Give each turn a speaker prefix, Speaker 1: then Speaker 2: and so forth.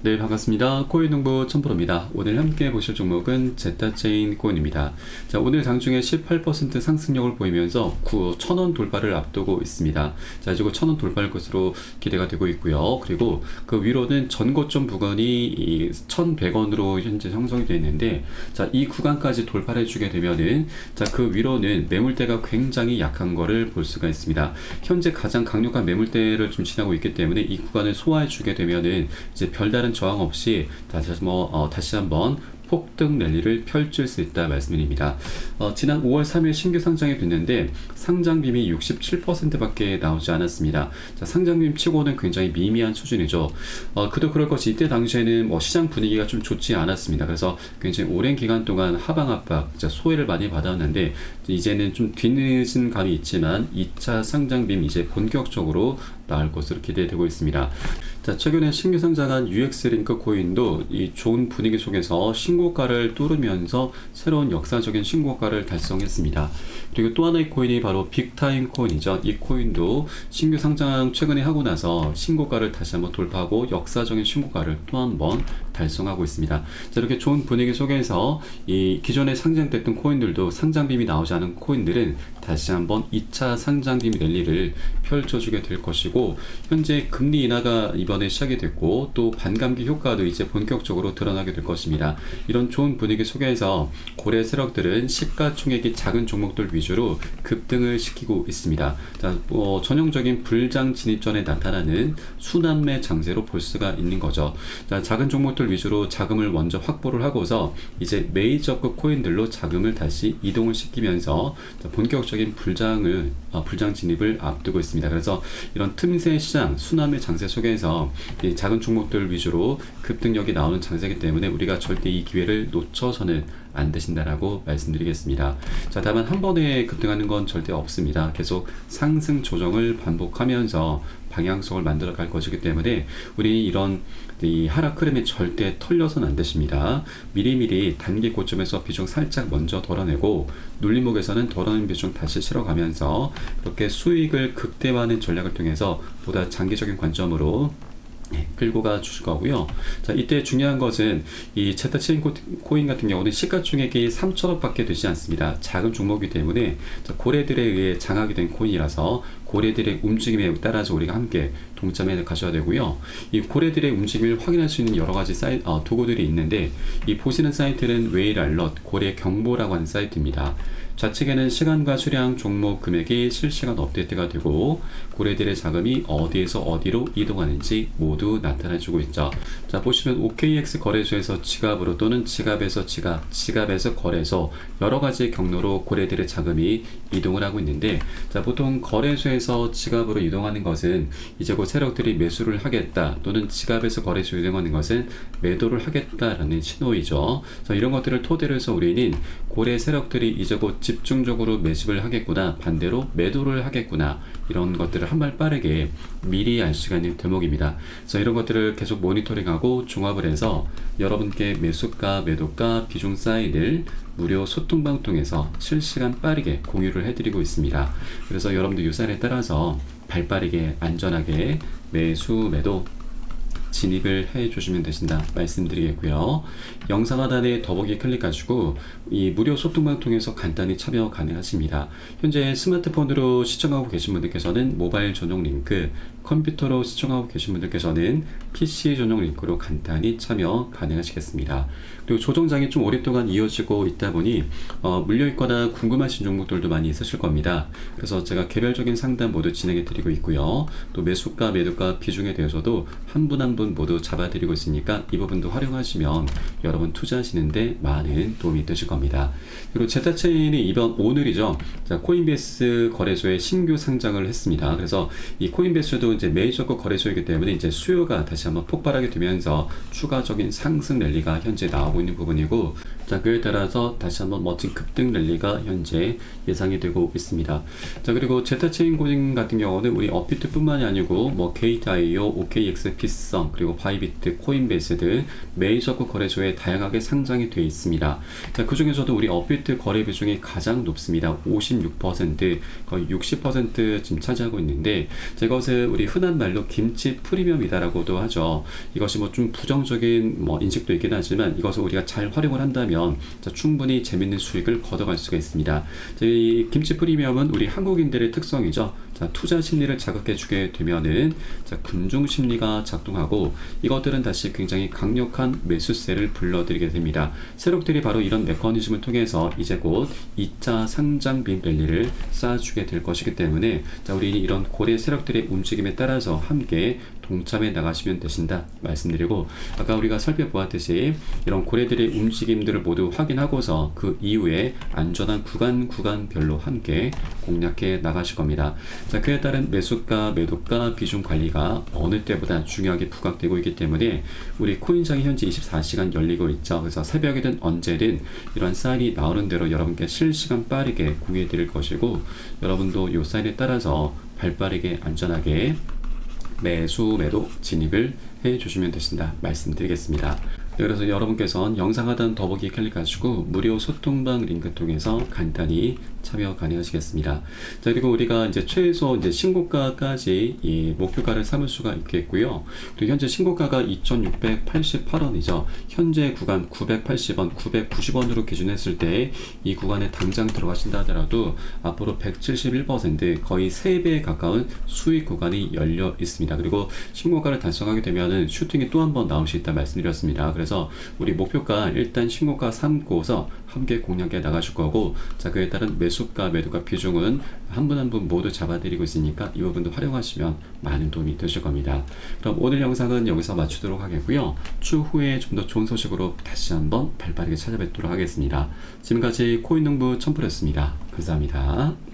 Speaker 1: 네, 반갑습니다. 코인 농부 천프로입니다. 오늘 함께 보실 종목은 제타체인 코인입니다. 자, 오늘 장중에 18% 상승력을 보이면서 9,000원 돌파를 앞두고 있습니다. 자, 지금 1,000원 돌파할 것으로 기대가 되고 있고요. 그리고 그 위로는 전고점 부근이 이 1,100원으로 현재 형성이 되어 있는데, 자, 이 구간까지 돌파를 해주게 되면은, 자, 그 위로는 매물대가 굉장히 약한 거를 볼 수가 있습니다. 현재 가장 강력한 매물대를 좀 지나고 있기 때문에 이 구간을 소화해 주게 되면은 이제 별다른 저항 없이 다시 뭐 어, 다시 한번 폭등 랠리를 펼칠 수 있다 말씀드립니다. 어, 지난 5월 3일 신규 상장이 됐는데 상장 빔이 67%밖에 나오지 않았습니다. 자, 상장 빔 치고는 굉장히 미미한 수준이죠. 어, 그도 그럴 것이 이때 당시에는 뭐 시장 분위기가 좀 좋지 않았습니다. 그래서 굉장히 오랜 기간 동안 하방 압박, 자, 소외를 많이 받았는데 이제는 좀 뒤늦은 감이 있지만 2차 상장 빔 이제 본격적으로 나올 것으로 기대되고 있습니다. 자, 최근에 신규 상장한 UX링크 코인도 이 좋은 분위기 속에서 신고가를 뚫으면서 새로운 역사적인 신고가를 달성했습니다. 그리고 또 하나의 코인이 바로 빅타임 코인이죠. 이 코인도 신규 상장 최근에 하고 나서 신고가를 다시 한번 돌파하고 역사적인 신고가를 또 한번 달성하고 있습니다. 자, 이렇게 좋은 분위기 속에서 이 기존에 상장됐던 코인들도 상장빔이 나오지 않은 코인들은 다시 한번 2차 상장빔 랠리를 펼쳐주게 될 것이고 현재 금리 인하가 이번에 시작이 됐고 또 반감기 효과도 이제 본격적으로 드러나게 될 것입니다. 이런 좋은 분위기 속에서 고래 세력들은 시가총액이 작은 종목들 위주로 급등을 시키고 있습니다. 자, 어, 전형적인 불장 진입 전에 나타나는 순환매 장세로 볼 수가 있는 거죠. 자, 작은 종목들 위주로 자금을 먼저 확보를 하고서 이제 메이저급 코인들로 자금을 다시 이동을 시키면서 자, 본격적인 불장을 어, 불장 진입을 앞두고 있습니다. 그래서 이런 틈새 시장 순환매 장세 속에서 이 작은 종목들 위주로 급등력이 나오는 장세이기 때문에 우리가 절대 이 기회를 놓쳐서는 안 되신다라고 말씀드리겠습니다. 자, 다만 한 번에 급등하는 건 절대 없습니다. 계속 상승 조정을 반복하면서 방향성을 만들어 갈 것이기 때문에 우리 이런 이 하락 흐름에 절대 털려서는 안 되십니다. 미리미리 단기 고점에서 비중 살짝 먼저 덜어내고 눌림목에서는 덜어낸 비중 다시 실어가면서 이렇게 수익을 극대화하는 전략을 통해서 보다 장기적인 관점으로 네, 끌고 가 주실 거고요. 자, 이때 중요한 것은 이 체타 체인 코인 같은 경우는 시가총액이 3천억 밖에 되지 않습니다. 작은 종목이기 때문에 자, 고래들에 의해 장악이 된 코인이라서 고래들의 움직임에 따라서 우리가 함께 동참해 가셔야 되고요. 이 고래들의 움직임을 확인할 수 있는 여러 가지 사이, 어, 도구들이 있는데 이 보시는 사이트는 웨일 알럿 고래 경보라고 하는 사이트입니다. 좌측에는 시간과 수량, 종목, 금액이 실시간 업데이트가 되고 고래들의 자금이 어디에서 어디로 이동하는지 모두 나타내주고 있죠. 자 보시면 OKX 거래소에서 지갑으로 또는 지갑에서 지갑, 지갑에서 거래소 여러 가지 경로로 고래들의 자금이 이동을 하고 있는데 자 보통 거래소 에서 지갑으로 이동하는 것은 이제 곧 세력들이 매수를 하겠다 또는 지갑에서 거래소 이동하는 것은 매도를 하겠다라는 신호이죠. 그래서 이런 것들을 토대로 해서 우리는 고래 세력들이 이제 곧 집중적으로 매집을 하겠구나 반대로 매도를 하겠구나 이런 것들을 한 발 빠르게 미리 알 수가 있는 대목입니다. 그래서 이런 것들을 계속 모니터링하고 종합을 해서 여러분께 매수가 매도가 비중 사인을 무료 소통방 통해서 실시간 빠르게 공유를 해드리고 있습니다. 그래서 여러분들 유산에 따라서 발빠르게 안전하게 매수 매도 진입을 해 주시면 되신다 말씀드리겠고요. 영상 하단에 더보기 클릭하시고 이 무료 소통방 통해서 간단히 참여 가능하십니다. 현재 스마트폰으로 시청하고 계신 분들께서는 모바일 전용 링크, 컴퓨터로 시청하고 계신 분들께서는 PC 전용 링크로 간단히 참여 가능하시겠습니다. 그리고 조정장이 좀 오랫동안 이어지고 있다 보니 어, 물려 있거나 궁금하신 종목들도 많이 있으실 겁니다. 그래서 제가 개별적인 상담 모두 진행해 드리고 있고요. 또 매수가, 매도가 비중에 대해서도 한 분 한분 모두 잡아드리고 있으니까 이 부분도 활용하시면 여러분 투자하시는데 많은 도움이 되실 겁니다. 그리고 제타체인이 이번 오늘이죠. 자, 코인베이스 거래소에 신규 상장을 했습니다. 그래서 이 코인베이스도 이제 메이저급 거래소이기 때문에 이제 수요가 다시 한번 폭발하게 되면서 추가적인 상승 랠리가 현재 나오고 있는 부분이고 자 그에 따라서 다시 한번 멋진 급등 랠리가 현재 예상이 되고 있습니다. 자 그리고 제타체인 코인 같은 경우는 우리 어피트뿐만이 아니고 뭐 KTIO, OKX, 그리고 바이비트, 코인베이스 등 메이저급 거래소에 다양하게 상장이 되어 있습니다. 자, 그 중에서도 우리 업비트 거래 비중이 가장 높습니다. 56%, 거의 60% 지금 차지하고 있는데, 자, 이것을 우리 흔한 말로 김치 프리미엄이다라고도 하죠. 이것이 뭐 좀 부정적인 뭐 인식도 있긴 하지만 이것을 우리가 잘 활용을 한다면 자, 충분히 재밌는 수익을 걷어갈 수가 있습니다. 자, 이 김치 프리미엄은 우리 한국인들의 특성이죠. 자, 투자 심리를 자극해 주게 되면은 자, 군중 심리가 작동하고 이것들은 다시 굉장히 강력한 매수세를 불러들이게 됩니다. 세력들이 바로 이런 메커니즘을 통해서 이제 곧 2차 상장 빈 랠리를 쌓아주게 될 것이기 때문에 자, 우리 이런 고래 세력들의 움직임에 따라서 함께 동참해 나가시면 되신다 말씀드리고 아까 우리가 살펴보았듯이 이런 고래들의 움직임들을 모두 확인하고서 그 이후에 안전한 구간 구간별로 함께 공략해 나가실 겁니다. 자 그에 따른 매수가 매도가 비중 관리가 어느 때보다 중요하게 부각되고 있기 때문에 우리 코인장이 현재 24시간 열리고 있죠. 그래서 새벽이든 언제든 이런 사인이 나오는 대로 여러분께 실시간 빠르게 공유해 드릴 것이고 여러분도 이 사인에 따라서 발빠르게 안전하게 매수 매도 진입을 해 주시면 되신다 말씀드리겠습니다. 네, 그래서 여러분께서는 영상 하단 더보기 클릭하시고 무료 소통방 링크 통해서 간단히 참여 가능하시겠습니다. 자 그리고 우리가 이제 최소 이제 신고가까지 이 목표가를 삼을 수가 있겠고요. 그리고 현재 신고가가 2,688원이죠. 현재 구간 980원, 990원으로 기준했을 때 이 구간에 당장 들어가신다 하더라도 앞으로 171% 거의 3배에 가까운 수익 구간이 열려 있습니다. 그리고 신고가를 달성하게 되면은 슈팅이 또 한 번 나올 수 있다 말씀드렸습니다. 그래서 우리 목표가 일단 신고가 삼고서 함께 공략해 나가실 거고 자 그에 따른 매수가 매도가 비중은 한 분 한 분 모두 잡아드리고 있으니까 이 부분도 활용하시면 많은 도움이 되실 겁니다. 그럼 오늘 영상은 여기서 마치도록 하겠고요. 추후에 좀 더 좋은 소식으로 다시 한번 발빠르게 찾아뵙도록 하겠습니다. 지금까지 코인농부 첨프였습니다. 감사합니다.